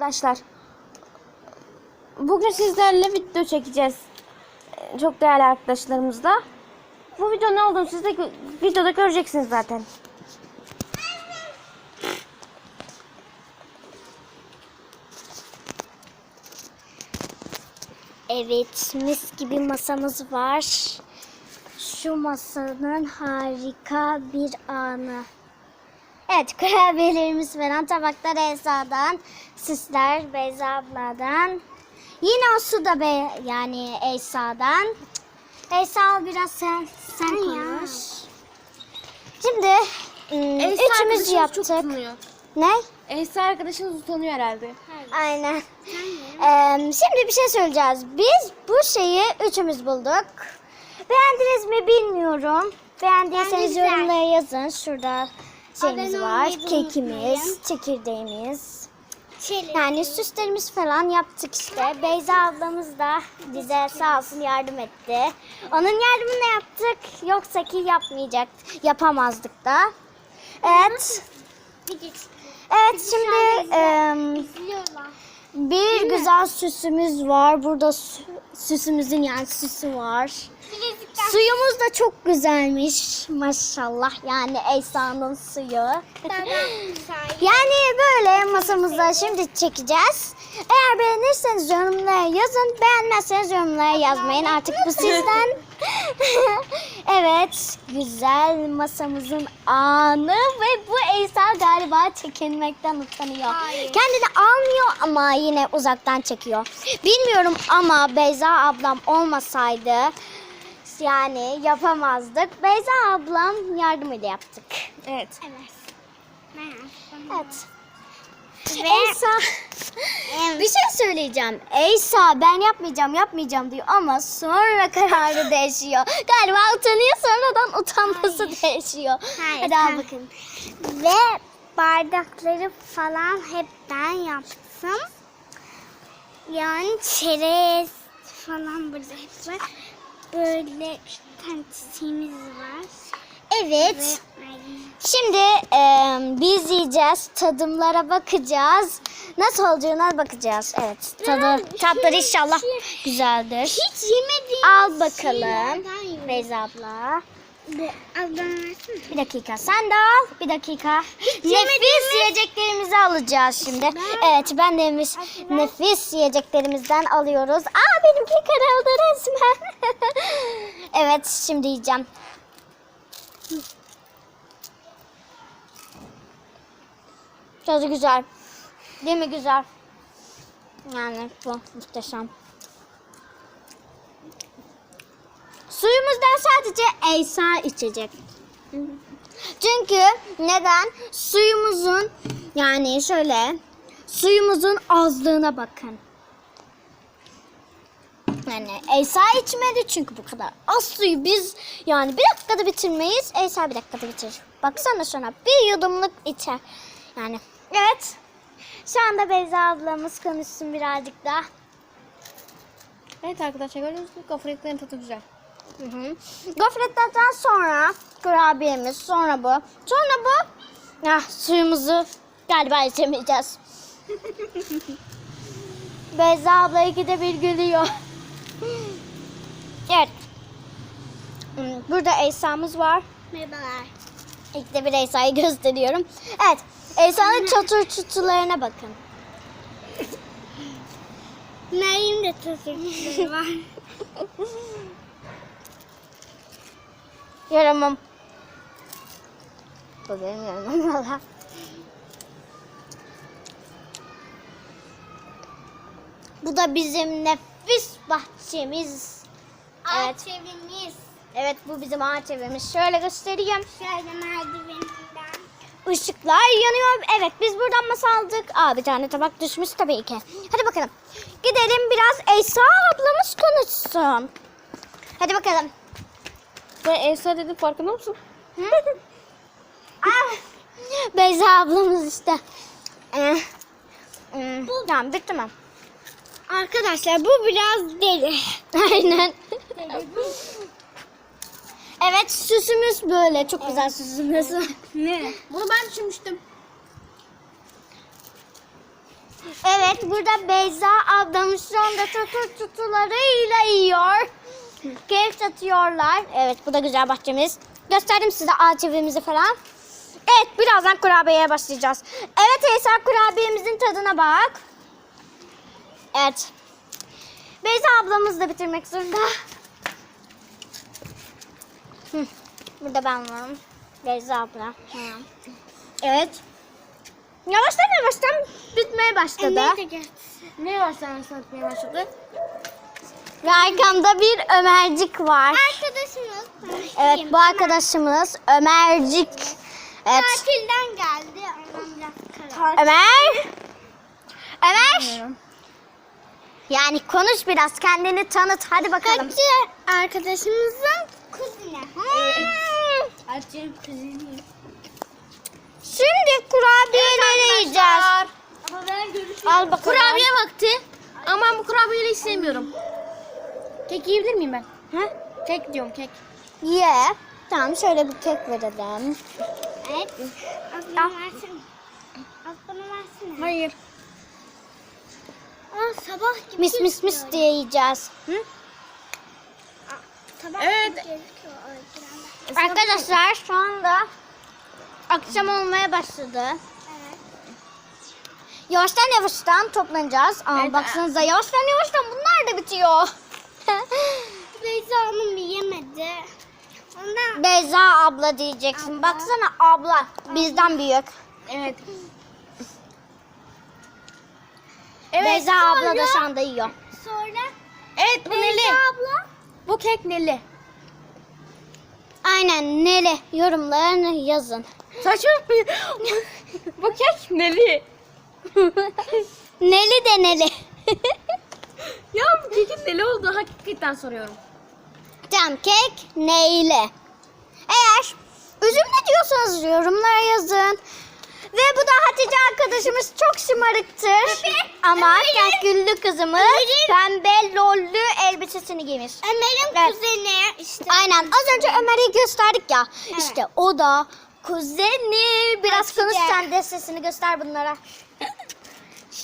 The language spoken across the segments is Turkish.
Arkadaşlar bugün sizlerle video çekeceğiz. Ee, Çok değerli arkadaşlarımızla. Bu video ne olduğunu siz de videoda göreceksiniz zaten. Evet, mis gibi masamız var. Şu masanın harika bir anı. Evet, kurabiyelerimiz falan tabaklar Elsa'dan, süsler Beyza abladan. Yine o su da be, yani Elsa'dan. Elsa biraz sen, sen konuş. Şimdi ım, üçümüz yaptık. Ne? Esra arkadaşınız utanıyor herhalde. Aynen. Ee, şimdi bir şey söyleyeceğiz. Biz bu şeyi üçümüz bulduk. Beğendiniz mi bilmiyorum. Beğendiyseniz yorumlara yazın. Şurada şeyimiz var. Kekimiz, çekirdeğimiz. Yani süslerimiz falan yaptık işte. Beyza ablamız da bize sağ olsun yardım etti. Onun yardımını yaptık. Yoksa ki yapmayacak, yapamazdık da. Evet. Evet şimdi em, bir güzel süsümüz var. Burada sü- süsümüzün yani süsü var. Suyumuz da çok güzelmiş. Maşallah yani Eysa'nın suyu. Yani böyle masamızda şimdi çekeceğiz. Eğer beğenirseniz yorumlara yazın. Beğenmezseniz yorumlara yazmayın. Artık bu sizden. evet. Güzel masamızın anı ve bu Eysa galiba çekinmekten utanıyor. Kendini almıyor ama yine uzaktan çekiyor. Bilmiyorum ama Beyza ablam olmasaydı yani yapamazdık. Beyza ablam yardımıyla yaptık. Evet. Evet. Eysa bir şey söyleyeceğim. Eysa ben yapmayacağım yapmayacağım diyor ama sonra kararı değişiyor. Galiba utanıyor sonradan utanması değişiyor. Hayır, Hadi al hayır. bakın. Ve bardakları falan hep ben yaptım. Yani çerez falan burada hep var. Böyle bir tane çiçeğimiz var. Evet. Ve Şimdi e, biz yiyeceğiz. Tadımlara bakacağız. Nasıl olacağına bakacağız. Evet. Tadı, tatları inşallah güzeldir. hiç yemediğim Al bakalım. şeylerden. Beyza abla. Bir dakika sen de al. Bir dakika. Nefis yiyeceklerimizi alacağız şimdi. Evet ben de nefis, nefis yiyeceklerimizden alıyoruz. Aa benimki karaldı resmen. evet şimdi yiyeceğim. Tadı güzel. Değil mi güzel? Yani bu muhteşem. Suyumuzdan sadece Eysa içecek. Çünkü neden? Suyumuzun yani şöyle suyumuzun azlığına bakın. Yani Eysa içmedi çünkü bu kadar az suyu biz yani bir dakikada bitirmeyiz. Eysa bir dakikada bitirir. Baksana şuna bir yudumluk içer. Yani evet. Şu anda Beyza ablamız konuşsun birazcık daha. Evet arkadaşlar gördüğünüz gibi gofretlerin tadı güzel. Hı hı. Gofretlerden sonra kurabiyemiz, sonra bu. Sonra bu. Ah, suyumuzu galiba içemeyeceğiz. Beyza abla ikide bir gülüyor. evet. Hmm, Burada Eysa'mız var. Merhabalar. İlk bir Eysa'yı gösteriyorum. Evet. Eysa'nın çatır çutularına bakın. Meryem de tasarımları var. Yorumum. Bu benim yorumum valla. Bu da bizim nefis bahçemiz. Evet. Ağaç evimiz. Evet bu bizim ağaç evimiz. Şöyle göstereyim. Şöyle merdiveninden. Işıklar yanıyor. Evet biz buradan masa aldık. Aa bir tane tabak düşmüş tabii ki. Hadi bakalım. Gidelim biraz Eysa ablamız konuşsun. Hadi bakalım. Ben Esra dedim farkında mısın? Ah, Beyza ablamız işte. Hmm, Tamam bitti mi? Arkadaşlar bu biraz deli. Aynen. evet süsümüz böyle. Çok güzel süsümüz. Ne? Bunu ben düşünmüştüm. Evet burada Beyza ablamız şu anda tutu tutularıyla yiyor. Keyif atıyorlar. Evet bu da güzel bahçemiz. Gösterdim size ağaç falan. Evet birazdan kurabiyeye başlayacağız. Evet Eysa kurabiyemizin tadına bak. Evet. Beyza ablamız da bitirmek zorunda. Hı, Burada ben varım. Beyza abla. Evet. Yavaştan yavaştan bitmeye başladı. Ne yavaştan satmaya başladı? Ve arkamda bir Ömercik var. Arkadaşımız. Evet bu arkadaşımız Ömercik. Evet. Tatilden geldi. Ömer. Ömer. Yani konuş biraz kendini tanıt hadi bakalım. Hatice arkadaşımızın kuzini. Hmm. Şimdi kurabiyeleri yiyeceğiz. Ama ben görüşürüz. Al bakalım. Kurabiye vakti. Ama ben bu kurabiyeleri sevmiyorum. Kek yiyebilir miyim ben? Ha? Kek diyorum kek. Ye. Tamam şöyle bir kek verelim. Evet. Az bana versene. Az versene. Hayır. Aa, sabah gibi Mis mis mis diye yiyeceğiz. Hı? Sabah Evet. gibi gözüküyor. Arkadaşlar şu anda akşam olmaya başladı. Evet. Yavaştan yavaştan toplanacağız. Ama Evet. baksanıza yavaştan yavaştan bunlar da bitiyor. Beyza Hanım yemedi. Ondan Beyza abla diyeceksin. Abla. Baksana abla bizden büyük. Evet. Beyza abla da şu anda yiyor. sonra Evet bu Beyza neli. abla Bu kek neli. Aynen Neli yorumlarını yazın. Saçma Bu kek neli. Neli de Neli. Kekin neli olduğu hakikaten soruyorum. tamam kek neyle? Eğer üzüm ne diyorsanız yorumlara yazın. Ve bu da Hatice arkadaşımız çok şımarıktır. Ama güllü kızımız pembe lollü elbisesini giymiş. Ömer'in Evet. kuzeni işte. Aynen az önce Ömer'i gösterdik ya. İşte o da kuzeni. Biraz Hatice. konuş sen de sesini göster bunlara.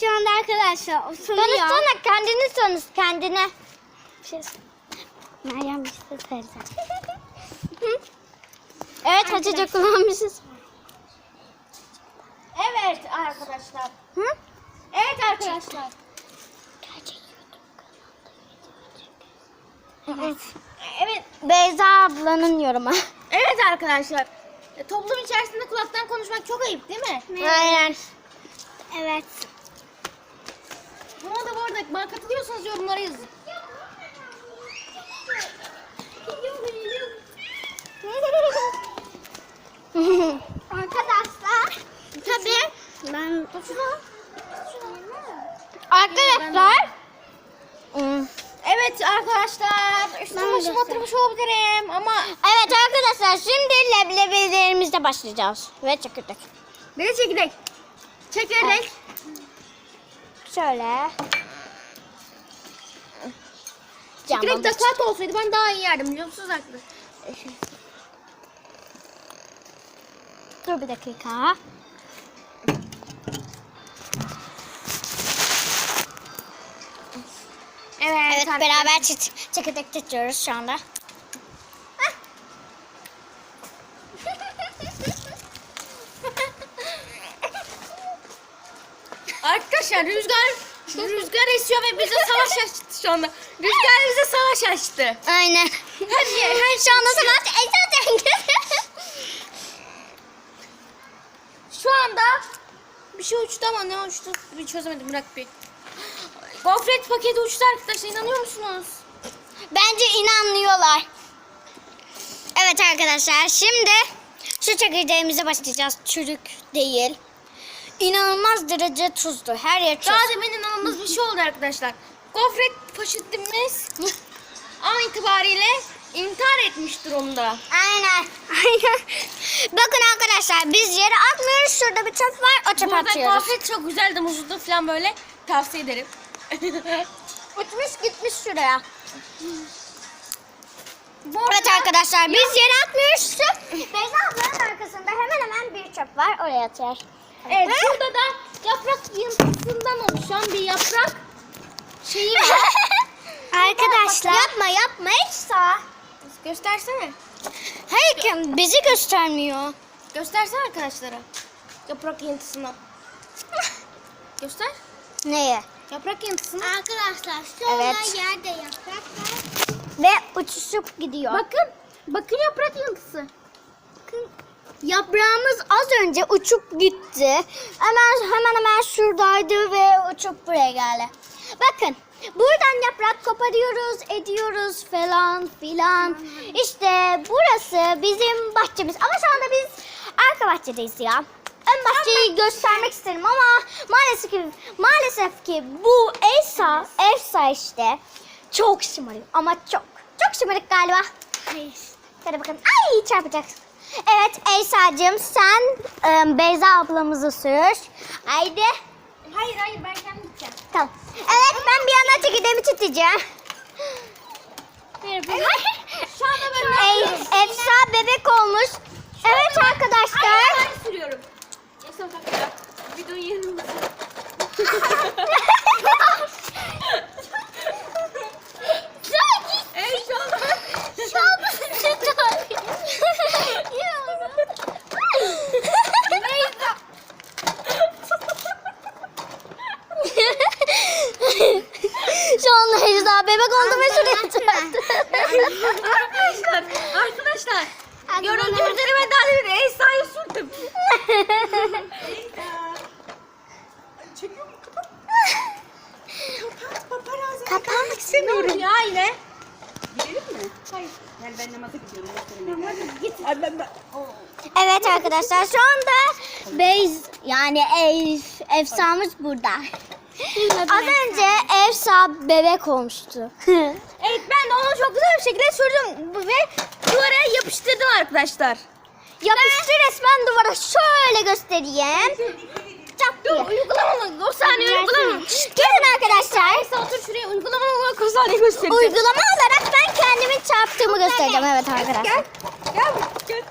Şu anda arkadaşlar oturuyor. Tanışsana kendini tanış kendine. Bir şey Meryem bir şey söyleyeceğim. evet Hatice kullanmışız. Evet arkadaşlar. Hı? Evet arkadaşlar. Evet. Evet. Beyza ablanın yorumu. Evet arkadaşlar. E, Toplum içerisinde kulaktan konuşmak çok ayıp değil mi? Aynen. Evet. Da bu arada bana katılıyorsanız yorumlara yazın. Arkadaşlar tabii ben Arkadaşlar. Hmm. Evet arkadaşlar. Üstüm Ben başıma de oturmuş olabilirim ama Evet arkadaşlar şimdi leblebilerimizle başlayacağız. Ve çekirdek. bir de çekirdek. Çekirdek. Şöyle. Çekirdek Camdan takat olsaydı ben daha iyi yerdim biliyor musunuz arkadaşlar? Dur bir dakika. Evet, Evet arkadaşlar. beraber çit çekirdek çekiyoruz şu anda. Arkadaşlar rüzgar rüzgar esiyor ve bize savaş açtı şu anda. Rüzgar bize savaş açtı. Aynen. Her her şu anda sana Şu anda bir şey uçtu ama ne uçtu bir çözemedim bırak bir. Gofret paketi uçtu arkadaşlar inanıyor musunuz? Bence inanmıyorlar. Evet arkadaşlar şimdi şu çekirdeğimize başlayacağız. Çürük değil. İnanılmaz derece tuzlu. Her yer tuz. Daha demin inanılmaz bir şey oldu arkadaşlar. Gofret poşetimiz an itibariyle intihar etmiş durumda. Aynen. Aynen. Bakın arkadaşlar biz yere atmıyoruz. Şurada bir çöp var. O çöpe Burada atıyoruz. gofret çok güzeldi muzlu falan böyle tavsiye ederim. Uçmuş gitmiş şuraya. Bu Evet arkadaşlar biz yere atmıyoruz. Beyza ablanın arkasında hemen hemen bir çöp var. Oraya atıyor. Evet burada da yaprak yıntısından oluşan bir yaprak şeyi var. Arkadaşlar. Yapma yapma Elsa. Göstersene. Hayır Kim bizi göstermiyor. Göstersene arkadaşlara. Yaprak yıntısını. Göster. Neye? Yaprak yıntısını. Arkadaşlar şu Evet. yerde yaprak var. Ve uçuşup gidiyor. Bakın. Bakın yaprak yıntısı. Yaprağımız az önce uçup gitti. Hemen hemen hemen şuradaydı ve uçup buraya geldi. Bakın buradan yaprak koparıyoruz, ediyoruz falan filan. İşte burası bizim bahçemiz. Ama şu anda biz arka bahçedeyiz ya. Ön bahçeyi göstermek isterim ama maalesef ki maalesef ki bu Elsa, Elsa işte çok şımarık ama çok çok şımarık galiba. Hayır. Hadi bakalım. Ay çarpacaksın. Evet Elsa'cığım sen e, Beyza ablamızı sür. Haydi. Hayır hayır ben kendim gideceğim. Tamam. Evet ben bir yandan çekirdeğimi çiteceğim. Şu anda ben Ey, Efsa bebek olmuş. Evet arkadaşlar. Ben sürüyorum. Neyse takıyor. Videonun yerini Ey şu anda. Şu anda süt Şu anda Ejda bebek oldu ve şuraya çıkarttı. arkadaşlar, arkadaşlar. Görüldüğü üzere ben daha demin Elsa'yı sürdüm. Kapanmak istemiyorum. Ya yine. Evet arkadaşlar şu anda Beyz yani ev, Efsa'mız burada. Az önce Efsa bebek olmuştu. Evet ben de onu çok güzel bir şekilde sürdüm ve duvara yapıştırdım arkadaşlar. Yapıştı resmen duvara şöyle göstereyim. Dur diye. uygulamalı. O saniye uygulamalı. Gelin arkadaşlar. Otur şuraya uygulamalı olarak o saniye göstereceğim. Uygulama olarak ben kendimin çarptığımı göstereceğim evet arkadaşlar. Gel. Gel. Gel.